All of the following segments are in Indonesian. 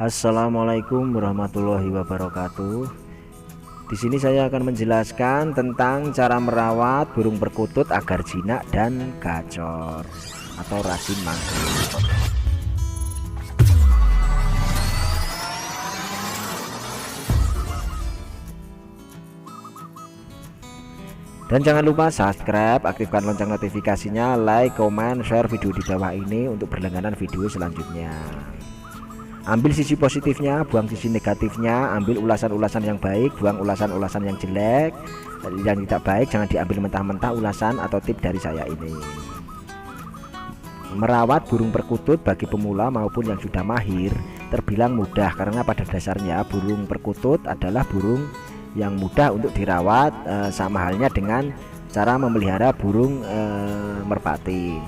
Assalamualaikum warahmatullahi wabarakatuh. Di sini saya akan menjelaskan tentang cara merawat burung perkutut agar jinak dan gacor atau rajin mangkuk. Dan jangan lupa subscribe, aktifkan lonceng notifikasinya, like, komen, share video di bawah ini untuk berlangganan video selanjutnya ambil sisi positifnya buang sisi negatifnya ambil ulasan-ulasan yang baik buang ulasan-ulasan yang jelek yang tidak baik jangan diambil mentah-mentah ulasan atau tip dari saya ini. Merawat burung perkutut bagi pemula maupun yang sudah mahir terbilang mudah karena pada dasarnya burung perkutut adalah burung yang mudah untuk dirawat e, sama halnya dengan cara memelihara burung e, merpati.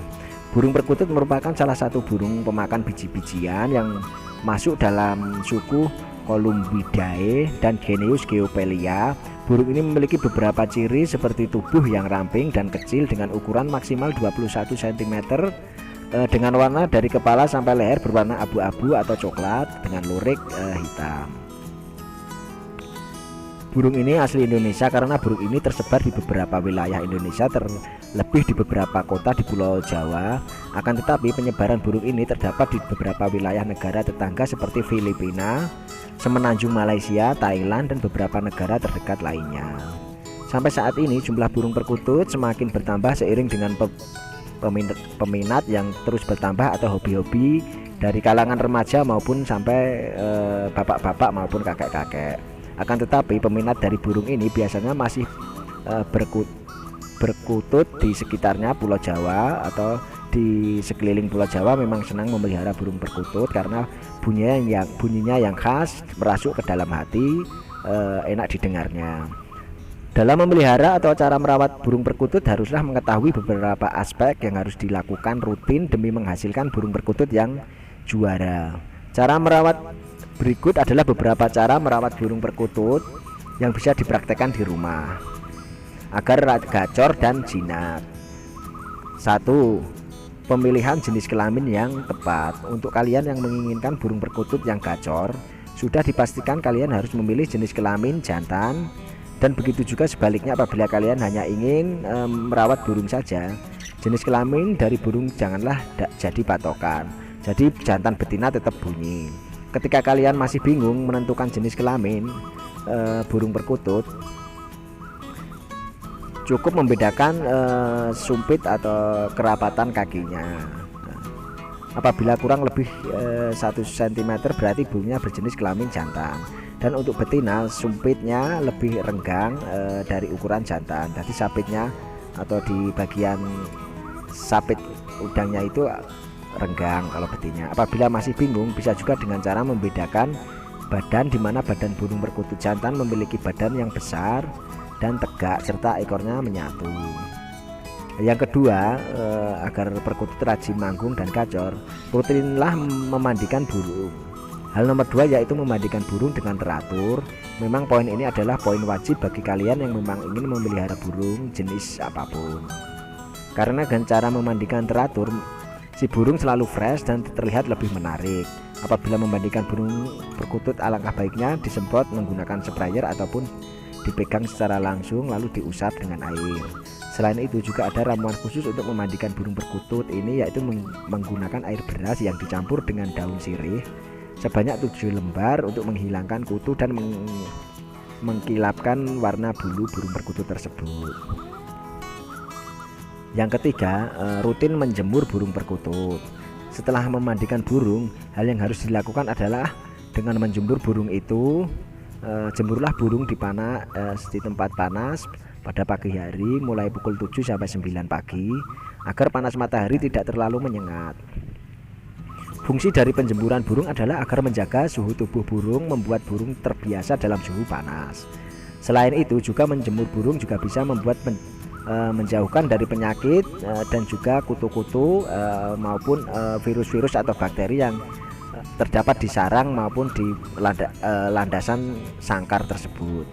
Burung perkutut merupakan salah satu burung pemakan biji-bijian yang masuk dalam suku Columbidae dan genus Geopelia. Burung ini memiliki beberapa ciri seperti tubuh yang ramping dan kecil dengan ukuran maksimal 21 cm eh, dengan warna dari kepala sampai leher berwarna abu-abu atau coklat dengan lurik eh, hitam. Burung ini asli Indonesia karena burung ini tersebar di beberapa wilayah Indonesia terlebih di beberapa kota di Pulau Jawa. Akan tetapi penyebaran burung ini terdapat di beberapa wilayah negara tetangga seperti Filipina, Semenanjung Malaysia, Thailand dan beberapa negara terdekat lainnya. Sampai saat ini jumlah burung perkutut semakin bertambah seiring dengan peminat, yang terus bertambah atau hobi-hobi dari kalangan remaja maupun sampai eh, bapak-bapak maupun kakek-kakek. Akan tetapi peminat dari burung ini biasanya masih uh, berkut, berkutut di sekitarnya Pulau Jawa atau di sekeliling Pulau Jawa memang senang memelihara burung perkutut karena bunyinya yang bunyinya yang khas merasuk ke dalam hati uh, enak didengarnya. Dalam memelihara atau cara merawat burung perkutut haruslah mengetahui beberapa aspek yang harus dilakukan rutin demi menghasilkan burung perkutut yang juara. Cara merawat Berikut adalah beberapa cara merawat burung perkutut yang bisa dipraktekkan di rumah agar gacor dan jinak. Satu, pemilihan jenis kelamin yang tepat. Untuk kalian yang menginginkan burung perkutut yang gacor, sudah dipastikan kalian harus memilih jenis kelamin jantan dan begitu juga sebaliknya apabila kalian hanya ingin e, merawat burung saja, jenis kelamin dari burung janganlah jadi patokan. Jadi jantan betina tetap bunyi ketika kalian masih bingung menentukan jenis kelamin e, burung perkutut cukup membedakan e, sumpit atau kerapatan kakinya. Nah, apabila kurang lebih e, 1 cm berarti burungnya berjenis kelamin jantan. Dan untuk betina sumpitnya lebih renggang e, dari ukuran jantan. Jadi sapitnya atau di bagian sapit udangnya itu renggang kalau betina. Apabila masih bingung, bisa juga dengan cara membedakan badan di mana badan burung perkutut jantan memiliki badan yang besar dan tegak serta ekornya menyatu. Yang kedua, eh, agar perkutut rajin manggung dan gacor, rutinlah memandikan burung. Hal nomor dua yaitu memandikan burung dengan teratur. Memang poin ini adalah poin wajib bagi kalian yang memang ingin memelihara burung jenis apa pun. Karena dengan cara memandikan teratur, Si burung selalu fresh dan terlihat lebih menarik. Apabila membandingkan burung perkutut alangkah baiknya disemprot menggunakan sprayer ataupun dipegang secara langsung lalu diusap dengan air. Selain itu juga ada ramuan khusus untuk memandikan burung perkutut ini yaitu menggunakan air beras yang dicampur dengan daun sirih sebanyak 7 lembar untuk menghilangkan kutu dan meng mengkilapkan warna bulu burung perkutut tersebut. Yang ketiga, eh, rutin menjemur burung perkutut. Setelah memandikan burung, hal yang harus dilakukan adalah dengan menjemur burung itu, eh, jemurlah burung di panas eh, di tempat panas pada pagi hari mulai pukul 7 sampai 9 pagi agar panas matahari tidak terlalu menyengat. Fungsi dari penjemuran burung adalah agar menjaga suhu tubuh burung, membuat burung terbiasa dalam suhu panas. Selain itu, juga menjemur burung juga bisa membuat menjauhkan dari penyakit uh, dan juga kutu-kutu uh, maupun virus-virus atau bakteri yang terdapat di sarang maupun di landa, landasan sangkar tersebut.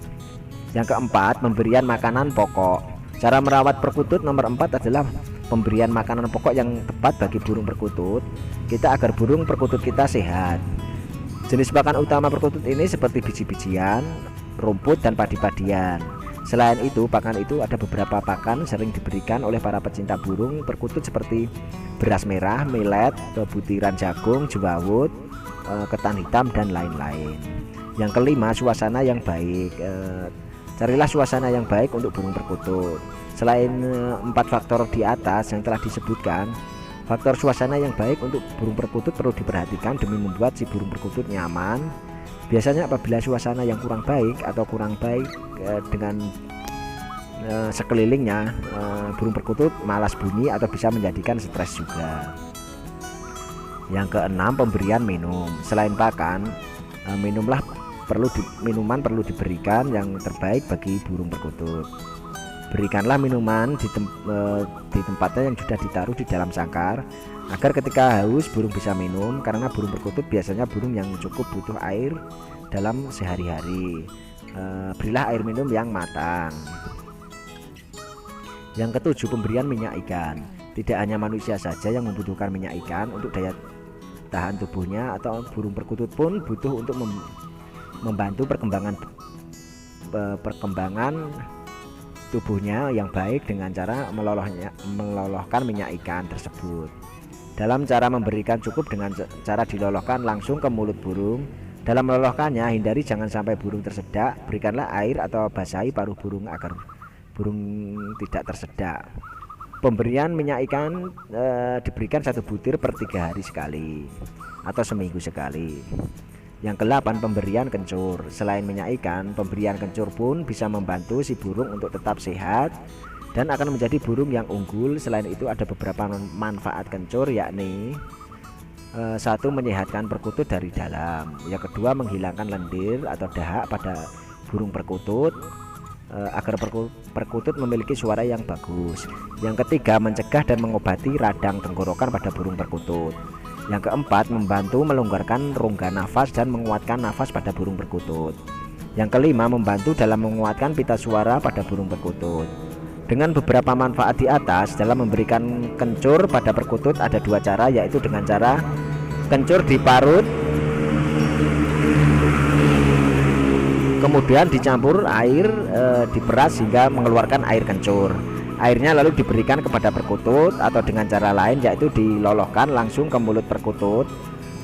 Yang keempat, pemberian makanan pokok. Cara merawat perkutut nomor empat adalah pemberian makanan pokok yang tepat bagi burung perkutut. Kita agar burung perkutut kita sehat. Jenis pakan utama perkutut ini seperti biji-bijian, rumput, dan padi-padian. Selain itu, pakan itu ada beberapa pakan sering diberikan oleh para pecinta burung perkutut seperti beras merah, millet, butiran jagung, jewawut, eh, ketan hitam, dan lain-lain. Yang kelima, suasana yang baik. Eh, carilah suasana yang baik untuk burung perkutut. Selain eh, empat faktor di atas yang telah disebutkan, Faktor suasana yang baik untuk burung perkutut perlu diperhatikan demi membuat si burung perkutut nyaman. Biasanya apabila suasana yang kurang baik atau kurang baik eh, dengan eh, sekelilingnya, eh, burung perkutut malas bunyi atau bisa menjadikan stres juga. Yang keenam, pemberian minum. Selain pakan, eh, minumlah perlu di, minuman perlu diberikan yang terbaik bagi burung perkutut. Berikanlah minuman di, tem e, di tempatnya yang sudah ditaruh di dalam sangkar agar ketika haus burung bisa minum karena burung perkutut biasanya burung yang cukup butuh air dalam sehari-hari. E, berilah air minum yang matang. Yang ketujuh pemberian minyak ikan. Tidak hanya manusia saja yang membutuhkan minyak ikan untuk daya tahan tubuhnya atau burung perkutut pun butuh untuk mem membantu perkembangan perkembangan tubuhnya yang baik dengan cara melolohnya melolohkan minyak ikan tersebut. Dalam cara memberikan cukup dengan cara dilolohkan langsung ke mulut burung. Dalam melolohkannya hindari jangan sampai burung tersedak. Berikanlah air atau basahi paruh burung agar burung tidak tersedak. Pemberian minyak ikan e, diberikan satu butir per tiga hari sekali atau seminggu sekali. Yang kedelapan pemberian kencur. Selain minyak ikan, pemberian kencur pun bisa membantu si burung untuk tetap sehat dan akan menjadi burung yang unggul. Selain itu ada beberapa manfaat kencur yakni eh, satu menyehatkan perkutut dari dalam. Yang kedua menghilangkan lendir atau dahak pada burung perkutut eh, agar perkutut memiliki suara yang bagus. Yang ketiga mencegah dan mengobati radang tenggorokan pada burung perkutut. Yang keempat, membantu melonggarkan rongga nafas dan menguatkan nafas pada burung perkutut. Yang kelima, membantu dalam menguatkan pita suara pada burung perkutut. Dengan beberapa manfaat di atas, dalam memberikan kencur pada perkutut ada dua cara, yaitu dengan cara kencur diparut, kemudian dicampur air e, diperas hingga mengeluarkan air kencur airnya lalu diberikan kepada perkutut atau dengan cara lain yaitu dilolohkan langsung ke mulut perkutut.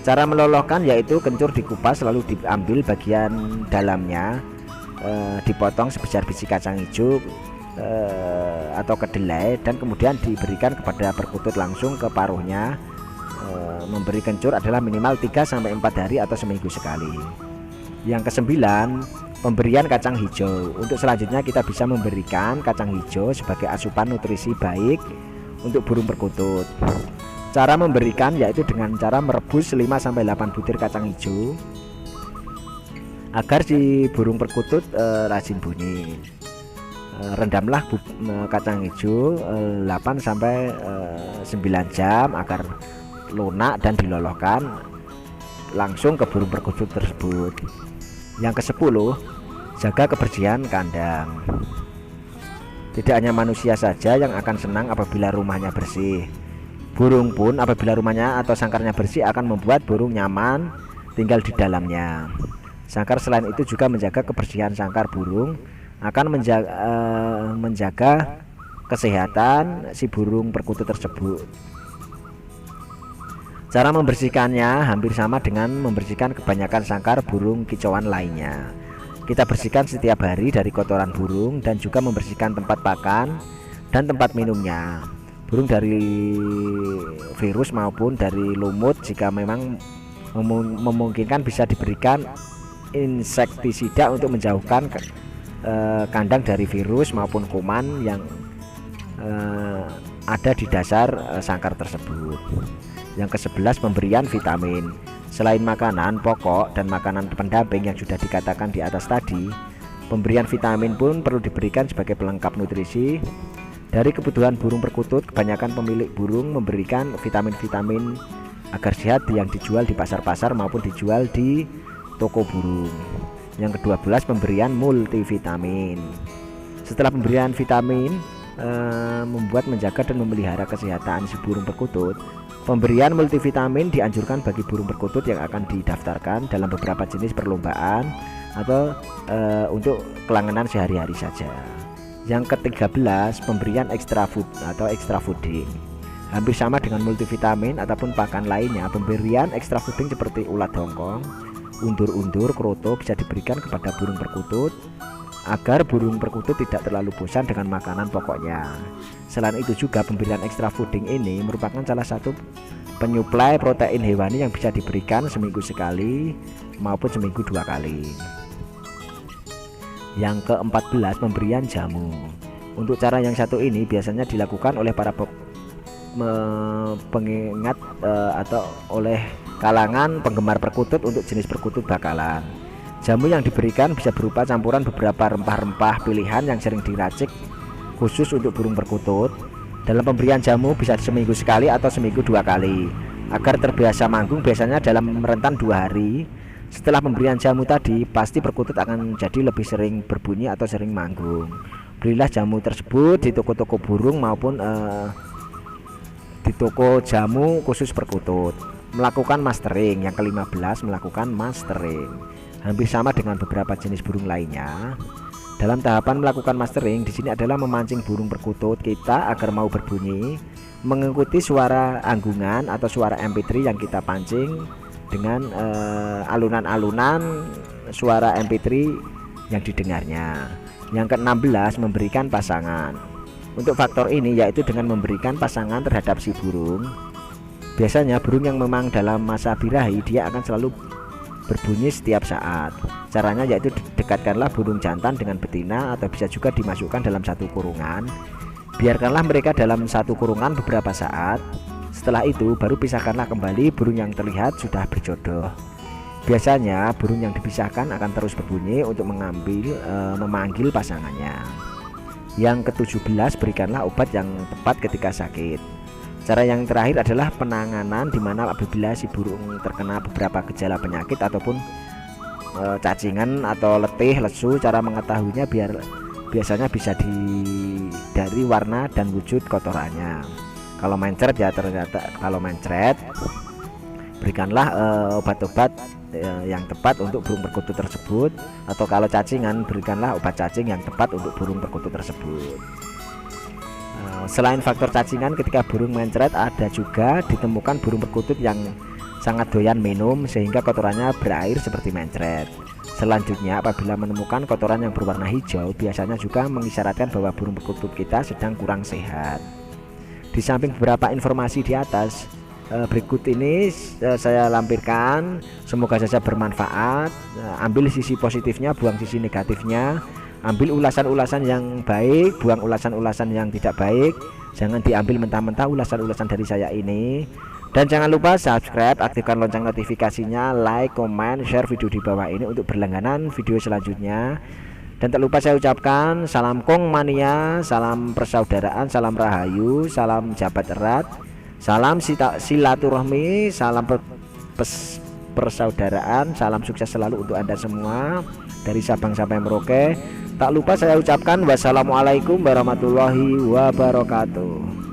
Cara melolohkan yaitu kencur dikupas lalu diambil bagian dalamnya eh, dipotong sebesar biji kacang hijau eh, atau kedelai dan kemudian diberikan kepada perkutut langsung ke paruhnya. Eh, memberi kencur adalah minimal 3-4 hari atau seminggu sekali yang kesembilan pemberian kacang hijau. Untuk selanjutnya kita bisa memberikan kacang hijau sebagai asupan nutrisi baik untuk burung perkutut. Cara memberikan yaitu dengan cara merebus 5-8 butir kacang hijau agar si burung perkutut e, rajin bunyi. E, rendamlah bu, e, kacang hijau e, 8 sampai e, 9 jam agar lunak dan dilolohkan langsung ke burung perkutut tersebut yang ke 10 Jaga kebersihan kandang. Tidak hanya manusia saja yang akan senang apabila rumahnya bersih. Burung pun apabila rumahnya atau sangkarnya bersih akan membuat burung nyaman tinggal di dalamnya. Sangkar selain itu juga menjaga kebersihan sangkar burung akan menjaga, uh, menjaga kesehatan si burung perkutut tersebut. Cara membersihkannya hampir sama dengan membersihkan kebanyakan sangkar burung kicauan lainnya. Kita bersihkan setiap hari dari kotoran burung dan juga membersihkan tempat pakan dan tempat minumnya. Burung dari virus maupun dari lumut jika memang memungkinkan bisa diberikan insektisida untuk menjauhkan eh, kandang dari virus maupun kuman yang eh, ada di dasar eh, sangkar tersebut. Yang ke-11 pemberian vitamin. Selain makanan pokok dan makanan pendamping yang sudah dikatakan di atas tadi, pemberian vitamin pun perlu diberikan sebagai pelengkap nutrisi. Dari kebutuhan burung perkutut, kebanyakan pemilik burung memberikan vitamin-vitamin agar sehat yang dijual di pasar-pasar maupun dijual di toko burung. Yang ke-12 pemberian multivitamin. Setelah pemberian vitamin, eh, membuat menjaga dan memelihara kesehatan si burung perkutut Pemberian multivitamin dianjurkan bagi burung perkutut yang akan didaftarkan dalam beberapa jenis perlombaan atau e, untuk kelangenan sehari-hari saja. Yang ke-13, pemberian extra food atau extra fooding. Hampir sama dengan multivitamin ataupun pakan lainnya, pemberian extra fooding seperti ulat hongkong, undur-undur, kroto bisa diberikan kepada burung perkutut agar burung perkutut tidak terlalu bosan dengan makanan pokoknya. Selain itu juga pemberian extra fooding ini merupakan salah satu penyuplai protein hewani yang bisa diberikan seminggu sekali maupun seminggu dua kali. Yang ke-14 pemberian jamu. Untuk cara yang satu ini biasanya dilakukan oleh para pengingat e, atau oleh kalangan penggemar perkutut untuk jenis perkutut bakalan. Jamu yang diberikan bisa berupa campuran beberapa rempah-rempah pilihan yang sering diracik khusus untuk burung perkutut. Dalam pemberian jamu bisa seminggu sekali atau seminggu dua kali. Agar terbiasa manggung biasanya dalam rentan dua hari. Setelah pemberian jamu tadi, pasti perkutut akan jadi lebih sering berbunyi atau sering manggung. Berilah jamu tersebut di toko-toko burung maupun uh, di toko jamu khusus perkutut. Melakukan mastering, yang ke-15 melakukan mastering hampir sama dengan beberapa jenis burung lainnya. Dalam tahapan melakukan mastering di sini adalah memancing burung perkutut kita agar mau berbunyi, mengikuti suara anggungan atau suara MP3 yang kita pancing dengan eh, alunan-alunan uh, suara MP3 yang didengarnya. Yang ke-16 memberikan pasangan. Untuk faktor ini yaitu dengan memberikan pasangan terhadap si burung. Biasanya burung yang memang dalam masa birahi dia akan selalu berbunyi setiap saat. Caranya yaitu dekatkanlah burung jantan dengan betina atau bisa juga dimasukkan dalam satu kurungan. Biarkanlah mereka dalam satu kurungan beberapa saat. Setelah itu baru pisahkanlah kembali burung yang terlihat sudah berjodoh. Biasanya burung yang dipisahkan akan terus berbunyi untuk mengambil e, memanggil pasangannya. Yang ke-17 berikanlah obat yang tepat ketika sakit. Cara yang terakhir adalah penanganan di mana apabila si burung terkena beberapa gejala penyakit ataupun e, cacingan atau letih, lesu, cara mengetahuinya biar biasanya bisa di dari warna dan wujud kotorannya. Kalau mencret ya ternyata kalau mencret berikanlah obat-obat e, yang tepat untuk burung perkutut tersebut atau kalau cacingan berikanlah obat cacing yang tepat untuk burung perkutut tersebut. Selain faktor cacingan ketika burung mencret ada juga ditemukan burung perkutut yang sangat doyan minum sehingga kotorannya berair seperti mencret. Selanjutnya apabila menemukan kotoran yang berwarna hijau biasanya juga mengisyaratkan bahwa burung perkutut kita sedang kurang sehat. Di samping beberapa informasi di atas eh, berikut ini eh, saya lampirkan semoga saja bermanfaat eh, ambil sisi positifnya buang sisi negatifnya ambil ulasan-ulasan yang baik buang ulasan-ulasan yang tidak baik. Jangan diambil mentah-mentah ulasan-ulasan dari saya ini. Dan jangan lupa subscribe aktifkan lonceng notifikasinya like comment share video di bawah ini untuk berlangganan video selanjutnya. Dan tak lupa saya ucapkan salam kong mania salam persaudaraan salam rahayu salam jabat erat salam silaturahmi salam pes, persaudaraan salam sukses selalu untuk anda semua dari Sabang sampai Merauke Tak lupa saya ucapkan wassalamualaikum warahmatullahi wabarakatuh